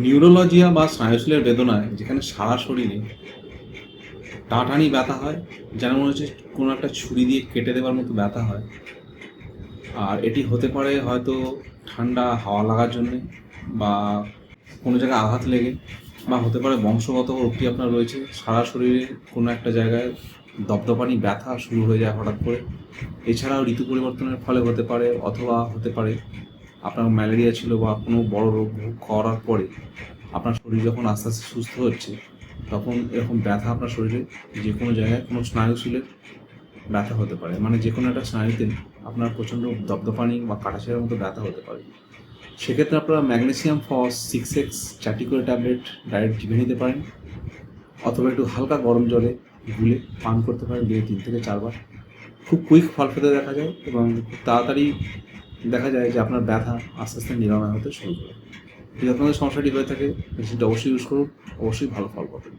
Neuralgia বা স্নায়ুশীলের বেদনায় যেখানে সারা শরীরে টাটানি ব্যথা হয়, যেন মনে হচ্ছে কোনো একটা ছুরি দিয়ে কেটে দেওয়ার মতো ব্যথা হয়। আর এটি হতে পারে হয়তো ঠান্ডা হাওয়া লাগার জন্যে বা কোনো জায়গায় আঘাত লেগে বা হতে পারে বংশগত রোগটি আপনার রয়েছে। সারা শরীরে কোনো একটা জায়গায় দপদপানি, ব্যথা শুরু হয়ে যায় হঠাৎ করে। এছাড়াও ঋতু পরিবর্তনের ফলে হতে পারে অথবা হতে পারে আপনার ম্যালেরিয়া ছিল বা কোনো বড় রোগ করার পরে আপনার শরীর যখন আস্তে আস্তে সুস্থ হচ্ছে, তখন এরকম ব্যথা আপনার শরীরে যে কোনো জায়গায়, কোনো স্নায়ুশীলের ব্যথা হতে পারে। মানে যে কোনো একটা স্নায়ুতে আপনার প্রচণ্ড দপদপানি বা কাটাছেড়ার মতো ব্যথা হতে পারে। সেক্ষেত্রে আপনারা ম্যাগনেসিয়াম ফস সিক্স এক্স চারটি করে ট্যাবলেট ডাইরেক্ট জিভে নিতে পারেন অথবা একটু হালকা গরম জলে গুলে পান করতে পারেন দিনে তিন থেকে চারবার। খুব কুইক ফল পেতে দেখা যায় এবং খুব তাড়াতাড়ি দেখা যায় যে আপনার ব্যথা আস্তে আস্তে নিরাময় হতে শুরু করে। যদি আপনাদের সমস্যাটি হয়ে থাকে মেশিনটা অবশ্যই ইউজ করুন, অবশ্যই ভালো ফল পাবেন।